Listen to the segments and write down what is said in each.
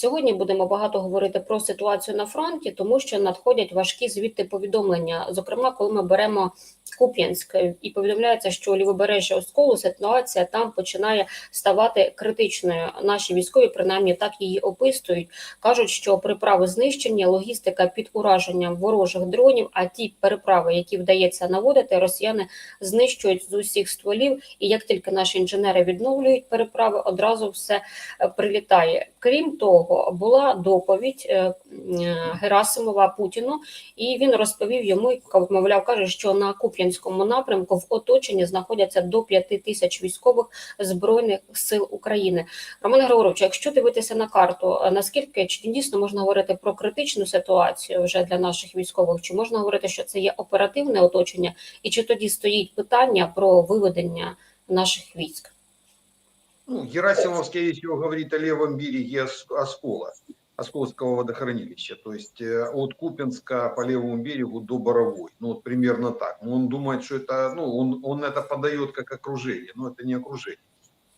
Сьогодні будемо багато говорити про ситуацію на фронті, тому що надходять важкі звідти повідомлення. Зокрема, коли ми беремо Куп'янськ і повідомляється, що лівобережжя Осколу ситуація там починає ставати критичною. Наші військові принаймні так її описують. кажуть, що переправи знищені, логістика під ураженням ворожих дронів. А ті переправи, які вдається наводити, росіяни знищують з усіх стволів. І як тільки наші інженери відновлюють переправи, одразу все е, прилітає. Крім того, була доповідь е, е, Герасимова Путіну, і він розповів йому, мовляв, каже, що на Куп'янському напрямку в оточенні знаходяться до 5 тисяч військових збройних сил України. Роман Григорович, якщо дивитися на карту, е, наскільки чи дійсно можна говорити про критичну ситуацію вже для наших військових? Чи можна говорити, що це є оперативне оточення, і чи тоді стоїть питання про виведення наших військ? Ну, Герасимов, скорее всего, говорит о левом береге Ос- Оскола, Осколского водохранилища, то есть э, от Купинска по левому берегу до Боровой, ну вот примерно так. Ну, Он думает, что это, ну, он, он это подает как окружение, но это не окружение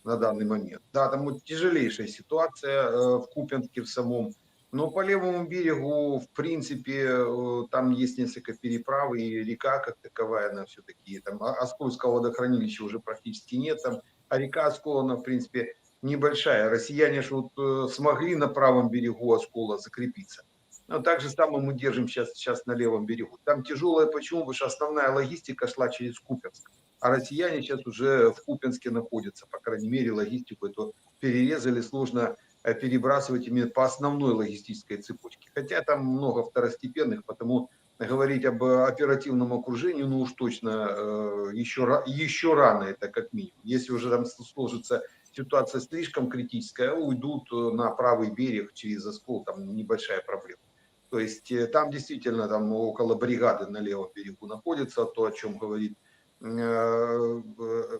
на данный момент. Да, там вот тяжелейшая ситуация э, в Купинске в самом, но по левому берегу, в принципе, э, там есть несколько переправ, и река как таковая, она все-таки, там О- Оскольского водохранилища уже практически нет, там а река Оскола, в принципе, небольшая. Россияне же вот э, смогли на правом берегу Оскола закрепиться. Но так же самое мы держим сейчас, сейчас на левом берегу. Там тяжелое, почему? Потому что основная логистика шла через Купенск. А россияне сейчас уже в Купенске находятся, по крайней мере, логистику эту перерезали, сложно э, перебрасывать именно по основной логистической цепочке. Хотя там много второстепенных, потому говорить об э, оперативном окружении, ну уж точно э, еще, ра- еще рано это как минимум. Если уже там сложится ситуация слишком критическая, уйдут э, на правый берег через Оскол, там небольшая проблема. То есть э, там действительно там около бригады на левом берегу находится, то, о чем говорит э, э,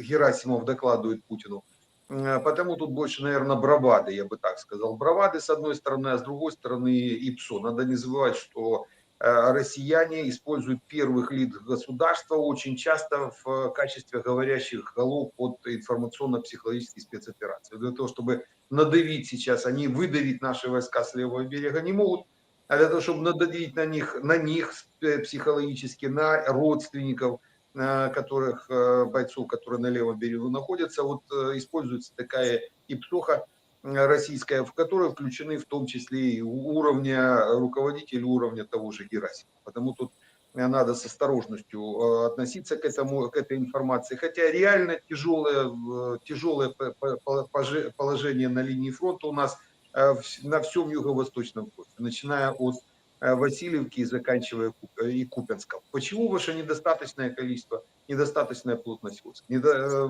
Герасимов, докладывает Путину. Э, Потому тут больше, наверное, бравады, я бы так сказал. Бравады с одной стороны, а с другой стороны ИПСО. Надо не забывать, что э, россияне используют первых лиц государства очень часто в качестве говорящих голов под информационно-психологические спецоперации. Для того, чтобы надавить сейчас, они выдавить наши войска с левого берега не могут, а для того, чтобы надавить на них, на них э, психологически, на родственников, э, которых, э, бойцов, которые на левом берегу находятся, вот э, используется такая э, российская, в которую включены в том числе и уровня руководителей уровня того же Герасимова. Потому тут э, надо с осторожностью э, относиться к этому, к этой информации. Хотя реально тяжелое, э, тяжелое положение на линии фронта у нас на всем юго-восточном фронте, начиная от Васильевки и заканчивая и Купенском. Почему? Что недостаточное количество, недостаточная плотность войск. Недо-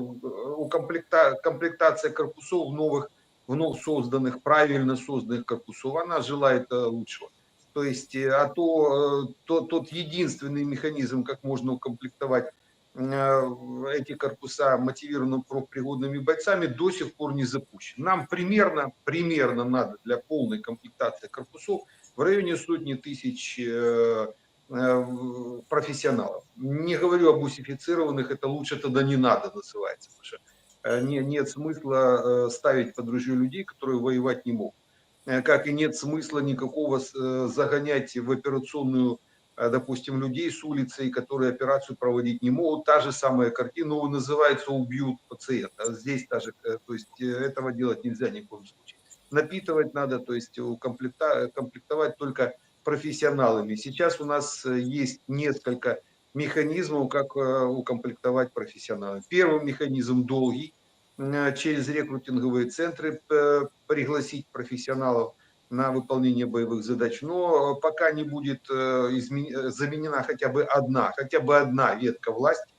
укомплекта- комплектация корпусов новых, вновь созданных, правильно созданных корпусов, она желает э, лучшего. То есть, э, а то, э, то, тот единственный механизм, как можно укомплектовать эти корпуса мотивированными профпригодными бойцами, до сих пор не запущен. Нам примерно, примерно надо для полной комплектации корпусов в районе сотни тысяч профессионалов. Не говорю об усифицированных, это лучше тогда не надо называется, потому что не- нет смысла э, ставить под ружье людей, которые воевать не могут. Э, Как и нет смысла никакого э, загонять в операционную, э, допустим, людей с улицы, которые операцию проводить не могут. Та же самая картина, ну, называется «убьют пациента». А Здесь даже, э, то есть э, этого делать нельзя ни в коем случае. Напитывать надо, то есть укомплекта- комплектовать только профессионалами. Сейчас у нас э, есть несколько механизмов, как э, укомплектовать профессионалов. Первый механизм долгий, э, через рекрутинговые центры э, пригласить профессионалов на выполнение боевых задач. Но пока не будет изме- э, заменена хотя бы одна, хотя бы одна ветка власти.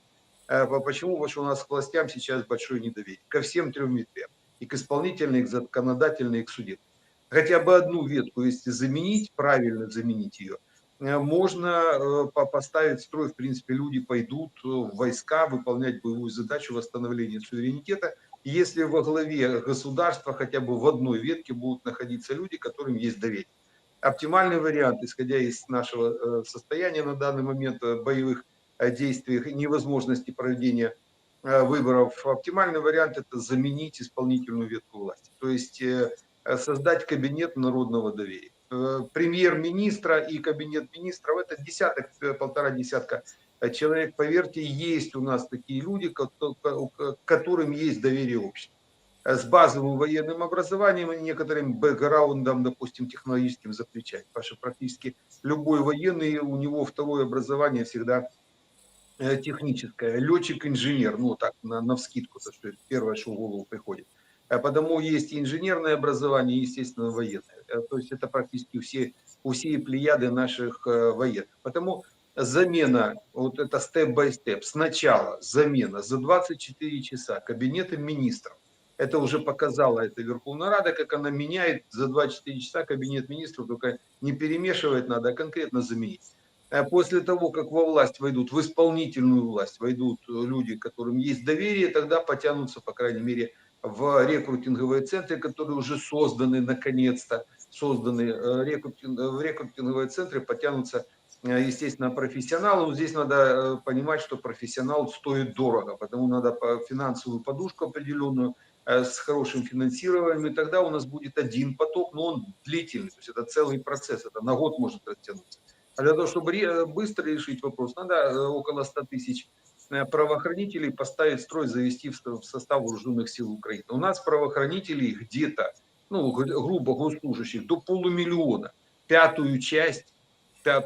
По- Почему? Потому что у нас к властям сейчас большое недоверие. Ко всем трем ветвям. И к исполнительной, и к законодательной, и к судебной. Хотя бы одну ветку, если заменить, правильно заменить ее, можно э, по- поставить строй, в принципе, люди пойдут э, в войска выполнять боевую задачу восстановления суверенитета, если во главе государства хотя бы в одной ветке будут находиться люди, которым есть доверие. Оптимальный вариант, исходя из нашего э, состояния на данный момент э, боевых э, действий невозможности проведения э, выборов, оптимальный вариант это заменить исполнительную ветку власти. То есть э, э, создать кабинет народного доверия. Э, Премьер-министра и кабинет министров – это десяток, э, полтора десятка э, человек. Поверьте, есть у нас такие люди, которым есть доверие общества. Э, С базовым военным образованием и некоторым бэкграундом, допустим, технологическим за плечами. Потому что практически любой военный, у него второе образование всегда э, техническое. Летчик-инженер, ну так, на, на вскидку, то, что первое, что в голову приходит. А Потому есть и инженерное образование, и, естественно, военное. Э, То есть это практически все, у всей плеяды наших э, военных. Потому замена, вот это степ-бай-степ, сначала замена за 24 часа кабинета министров. Это уже показала эта Верховная Рада, как она меняет за 24 часа кабинет министров, только не перемешивать надо, а конкретно заменить. А После того, как во власть войдут, в исполнительную власть войдут люди, которым есть доверие, тогда потянутся, по крайней мере, в рекрутинговые центры, которые уже созданы, наконец-то, созданы э, рекрутин- в рекрутинговые центры, потянутся, э, естественно, профессионалы. Но здесь надо э, понимать, что профессионал стоит дорого, потому надо финансовую подушку определенную э, с хорошим финансированием, и тогда у нас будет один поток, но он длительный, то есть это целый процесс, это на год может растянуться. А для того, чтобы быстро решить вопрос, надо э, около 100 тысяч э, правоохранителей поставить строй, завести в со- в состав вооруженных сил Украины. У нас правоохранителей где-то, ну, грубо госслужащих, до полумиллиона. Пятую часть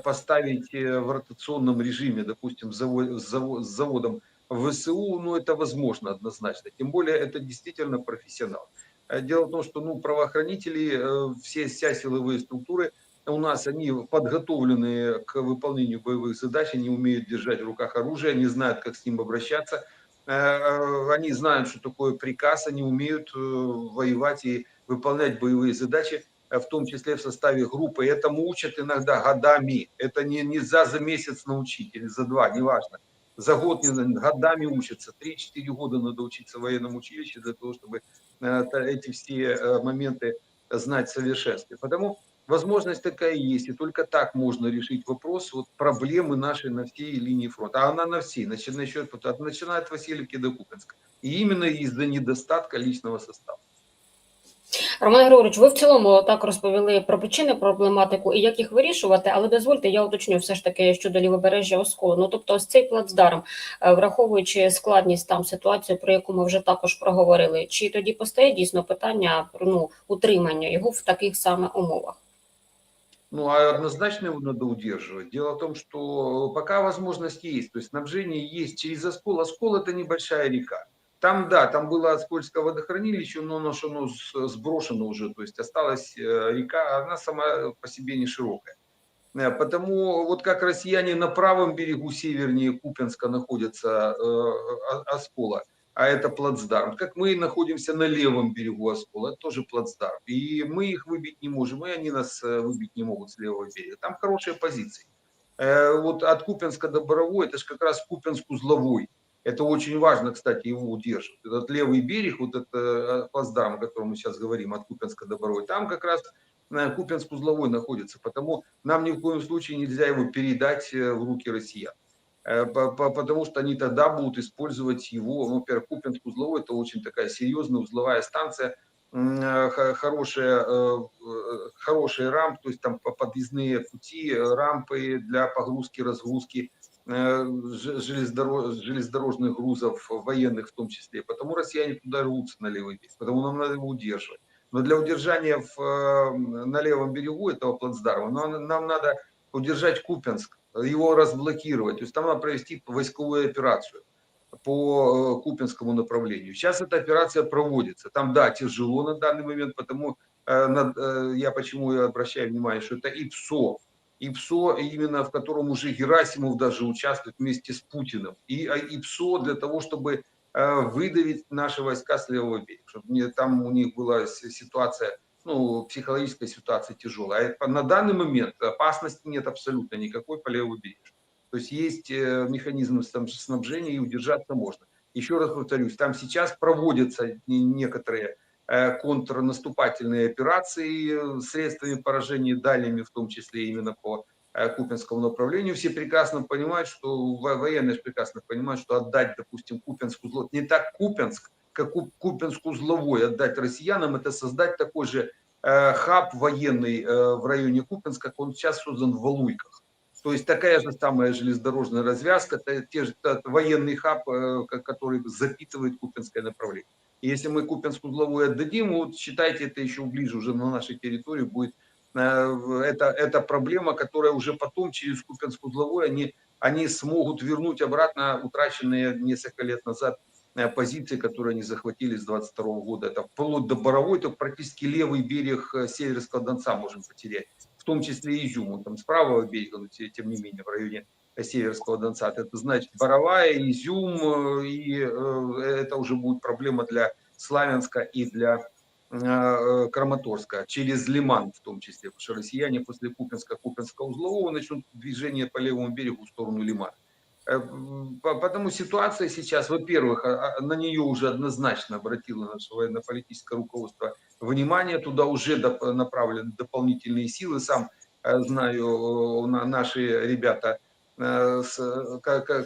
поставить э, в ротационном режиме, допустим, с заво- с заво- с заводом ВСУ, ну, это возможно однозначно. Тем более, это действительно профессионал. Э, Дело в том, что ну, правоохранители, э, все, вся силовые структуры у нас, они подготовлены к выполнению боевых задач, они умеют держать в руках оружие, они знают, как с ним обращаться, Э, э, они знают, что такое приказ, они умеют э, воевать и выполнять боевые задачи, в том числе в составе группы. И Этому учат иногда годами. Это не, не за, за месяц научить или за два, неважно. За год, годами учатся. 3-4 года надо учиться в военном училище для того, чтобы эти все моменты знать в совершенстве. Потому возможность такая есть, и только так можно решить вопрос вот, проблемы нашей на всей линии фронта. А она на всей, начи- насчет, начиная от Васильевки до Купинска. И именно из-за недостатка личного состава. Роман Григорович, ви в цілому так розповіли про причини, проблематику і як їх вирішувати, але дозвольте, я уточню все ж таки щодо лівобережжя Осколу. Ну тобто, ось цей плацдарм, е, враховуючи складність там ситуацію, про яку ми вже також проговорили, чи тоді постає дійсно питання ну утримання його в таких саме умовах? Ну, а однозначно его надо удерживать. Дело в том, что пока возможность есть, то есть снабжение есть через Оскол. Оскол – это небольшая река. Там, да, там было Оскольское водохранилище, но оно, оно сброшено уже, то есть осталась э, река, она сама по себе не широкая. Э, Потому вот как россияне на правом берегу севернее Купенска находятся э, Оскола, а это плацдарм, как мы находимся на левом берегу Оскола, это тоже плацдарм. И мы их выбить не можем, и они нас э, выбить не могут с левого берега. Там хорошие позиции. Э, Вот от Купенска до Боровой, это же как раз Купенск-Узловой. Это очень важно, кстати, его удерживать. Этот левый берег, вот это э, плацдарм, о котором мы сейчас говорим, от Купенска до Боровой, там как раз Купенск-Узловой находится. Потому нам ни в коем случае нельзя его передать в руки россиян. Э, по- по- Потому что они тогда будут использовать его, ну, во-первых, Купенск-Узловой, это очень такая серьезная узловая станция, э, х- хорошие, э, хорошие рампы, то есть там по- подъездные пути, рампы для погрузки, разгрузки железнодорожных грузов, военных в том числе. Потому россияне туда рвутся на левый берег, потому нам надо его удерживать. Но для удержания в, на левом берегу этого плацдарма нам, нам надо удержать Купенск, его разблокировать. То есть там надо провести войсковую операцию по э, Купинскому направлению. Сейчас эта операция проводится. Там, да, тяжело на данный момент, потому э, э, я почему я обращаю внимание, что это ИПСО. ИПСО, именно в котором уже Герасимов даже участвует вместе с Путиным. И а, ИПСО для того, чтобы выдавить наши войска с левого берега. Чтобы там у них была ситуация, ну, психологическая ситуация тяжелая. А на данный момент опасности нет абсолютно никакой по левому берегу. То есть есть э, механизмы снаб- снабжения и удержаться можно. Еще раз повторюсь, там сейчас проводятся не- некоторые э, контрнаступательные операции э, средствами поражения дальними, в том числе именно по Купинскому направлению. Все прекрасно понимают, что во- военные прекрасно понимают, что отдать, допустим, Купинск узлов, не так Купинск, как Куп- Купинск узловой отдать россиянам, это создать такой же э, хаб военный э, в районе Купинска, он сейчас создан в Валуйках. То есть такая же самая железнодорожная развязка, те, же, военный хаб, э, ко- который запитывает Купинское направление. И если мы Купинскую узловую отдадим, вот считайте, это еще ближе уже на нашей территории будет это, это проблема, которая уже потом через Купинскую узловую они, они смогут вернуть обратно утраченные несколько лет назад позиции, которые они захватили с 22 года. Это вплоть до Боровой, то практически левый берег э, Северского Донца можем потерять, в том числе и Изюм. Он там с правого берега, но те- тем не менее в районе э, Северского Донца. Это значит Боровая, Изюм, э, и э, это уже будет проблема для Славянска и для э, Краматорска, через Лиман в том числе, потому что россияне после Купинска, Купинского узлового начнут движение по левому берегу в сторону Лимана. Э, по- Потому ситуация сейчас, во-первых, а- а на нее уже однозначно обратило наше военно-политическое руководство внимание, туда уже направлены дополнительные силы, сам э, знаю, на- наши ребята, э,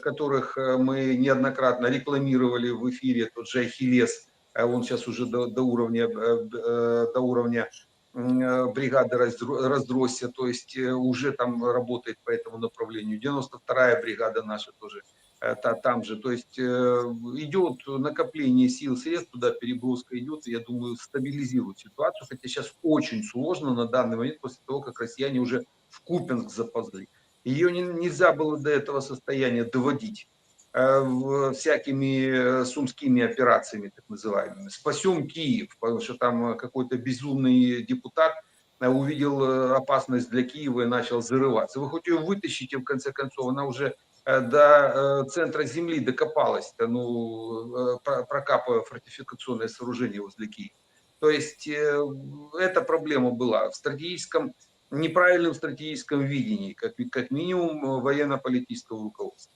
которых мы неоднократно рекламировали в эфире, тот же Ахиллес, он сейчас уже до, до уровня, до уровня э, бригады раздро- Раздросья, то есть э, уже там работает по этому направлению. 92-я бригада наша тоже э, та- там же. То есть идет накопление сил, средств, туда переброска идет, я думаю, стабилизирует ситуацию, хотя сейчас очень сложно на данный момент, после того, как россияне уже в Купинск заползли. Ее не- нельзя было до этого состояния доводить всякими э, сумскими операциями, так называемыми. Спасем Киев, потому что там э, какой-то безумный депутат э, увидел э, опасность для Киева и начал зарываться. Вы хоть ее вытащите, в конце концов, она уже э, до э, центра земли докопалась, ну, э, про- прокапывая фортификационное сооружение возле Киева. То есть э, эта проблема была в стратегическом, неправильном стратегическом видении, как, как минимум э, военно-политического руководства.